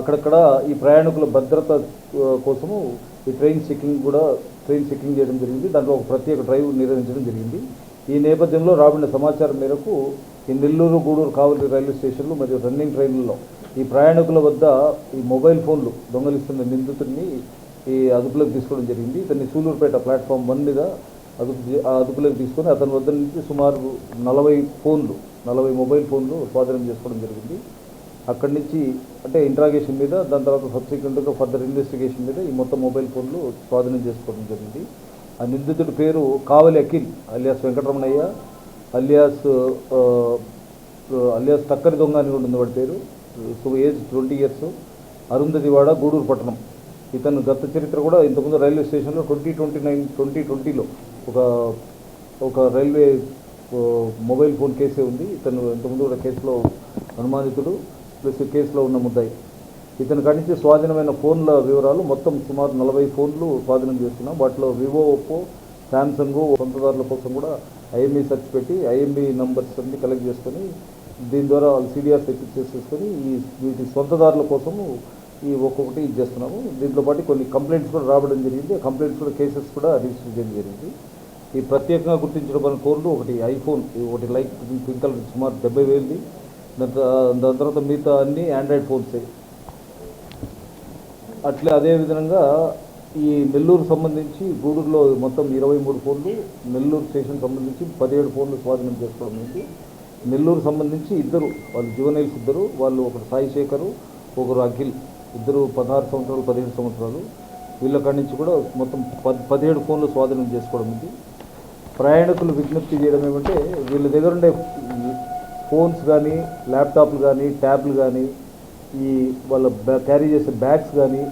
అక్కడక్కడ ఈ ప్రయాణికుల భద్రత కోసము ఈ ట్రైన్ చెకింగ్ కూడా ట్రైన్ చెకింగ్ చేయడం జరిగింది. దాంట్లో ఒక ప్రత్యేక డ్రైవ్ నిర్వహించడం జరిగింది. ఈ నేపథ్యంలో రాబడిన సమాచారం మేరకు ఈ నెల్లూరు గూడూరు కావలి రైల్వే స్టేషన్లు మరియు రన్నింగ్ ట్రైన్లలో ఈ ప్రయాణికుల వద్ద ఈ మొబైల్ ఫోన్లు దొంగలిస్తున్న నిందితుడిని ఈ అదుపులోకి తీసుకోవడం జరిగింది. ఇతన్ని సూలూరుపేట ప్లాట్ఫామ్ వన్ మీద అదుపు అదుపులోకి తీసుకొని అతని వద్ద నుంచి సుమారు నలభై ఫోన్లు నలభై మొబైల్ ఫోన్లు స్వాధీనం చేసుకోవడం జరిగింది. అక్కడి నుంచి అంటే ఇంట్రాగేషన్ మీద దాని తర్వాత సబ్సిక్వెంట్గా ఫర్దర్ ఇన్వెస్టిగేషన్ మీద ఈ మొత్తం మొబైల్ ఫోన్లు స్వాధీనం చేసుకోవడం జరిగింది. ఆ నిందితుడి పేరు Kavali Akhil alias Venkataramanaiah alias alias టక్కరి దొంగ అని కూడా ఉంది వాడి పేరు. So age twenty years. Arundhatiwada Gudur పట్టణం. ఇతను గత చరిత్ర కూడా ఇంతకుముందు రైల్వే స్టేషన్లో ట్వంటీ ట్వంటీ నైన్ ట్వంటీ ట్వంటీలో ఒక ఒక రైల్వే మొబైల్ ఫోన్ కేసే ఉంది. ఇతను ఇంతకుముందు కూడా కేసులో అనుమానితుడు. ప్లస్ కేసులో ఉన్న ముద్దాయి. ఇతని కాడి నుంచి స్వాధీనమైన ఫోన్ల వివరాలు మొత్తం సుమారు నలభై ఫోన్లు స్వాధీనం చేస్తున్నాం వాటిలో వివో ఒప్పో శాంసంగ్ సొంతదారుల కోసం కూడా ఐఎంఈ సెర్చ్ పెట్టి ఐఎంఈ నంబర్స్ అన్ని కలెక్ట్ చేసుకొని దీని ద్వారా వాళ్ళు సిడిఆర్ చేసేసుకొని ఈ వీటి సొంతదారుల కోసము ఈ ఒక్కొక్కటి ఇది చేస్తున్నాము. దీంతో పాటు కొన్ని కంప్లైంట్స్ కూడా రావడం జరిగింది. కంప్లైంట్స్ కూడా కేసెస్ కూడా రిజిస్టర్ చేయడం జరిగింది. ఈ ప్రత్యేకంగా గుర్తించడం ఫోన్లు ఒకటి ఐఫోన్ ఒకటి లైక్ పింక్ సుమారు డెబ్బై వేలది. దాని తర్వాత మిగతా అన్ని ఆండ్రాయిడ్ ఫోన్సే అట్లే అదే విధంగా ఈ నెల్లూరు సంబంధించి గూడూరులో మొత్తం ఇరవై మూడు ఫోన్లు నెల్లూరు స్టేషన్ సంబంధించి పదిహేడు ఫోన్లు స్వాధీనం చేసుకోవడం నుంచి నెల్లూరు సంబంధించి ఇద్దరు వాళ్ళు జువనైల్స్ ఇద్దరు వాళ్ళు ఒకరు సాయి శేఖరు ఒకరు అఖిల్. ఇద్దరు పదహారు సంవత్సరాలు పదిహేడు సంవత్సరాలు. వీళ్ళ కాడి నుంచి కూడా మొత్తం పది పదిహేడు ఫోన్లు స్వాధీనం చేసుకోవడం ఉంది ప్రయాణికులు విజ్ఞప్తి చేయడం ఏమంటే వీళ్ళ దగ్గర ఉండే ఫోన్స్ కానీ ల్యాప్టాప్లు కానీ ట్యాబ్లు కానీ ఈ వాళ్ళ బ్యా- క్యారీ చేసే బ్యాగ్స్ కానీ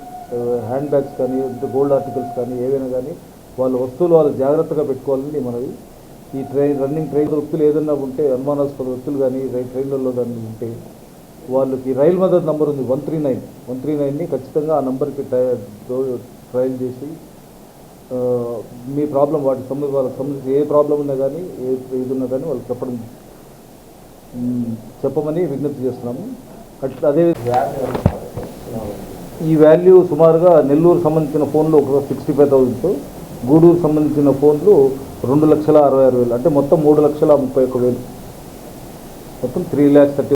హ్యాండ్ బ్యాగ్స్ కానీ గోల్డ్ ఆర్టికల్స్ కానీ ఏవైనా కానీ వాళ్ళ వస్తువులు వాళ్ళు జాగ్రత్తగా పెట్టుకోవాలని మనవి. ఈ ట్రైన్ రన్నింగ్ ట్రైన్ వ్యక్తులు ఏదైనా ఉంటే అనుమానాస్పద వ్యక్తులు కానీ ట్రైన్లలో కానీ ఉంటే వాళ్ళకి రైలు మద్దతు నంబర్ ఉంది one three nine. One three నైన్ని ఖచ్చితంగా ఆ నెంబర్కి ట్రయల్ చేసి మీ ప్రాబ్లం వాటికి సంబంధించి వాళ్ళకి సంబంధించి ఏ ప్రాబ్లం ఉన్నా కానీ ఏ ఇది ఉన్నా కానీ వాళ్ళకి చెప్పడం చెప్పమని విజ్ఞప్తి చేస్తున్నాము. అట్లా అదే ఈ వాల్యూ సుమారుగా నెల్లూరు సంబంధించిన ఫోన్లు ఒక సిక్స్టీ ఫైవ్ థౌజండ్ గూడూరు సంబంధించిన ఫోన్లు రెండు లక్షల అరవై ఆరు వేలు అంటే మొత్తం మూడు లక్షల ముప్పై ఒక్క వేలు. మొత్తం త్రీ ల్యాక్స్ థర్టీ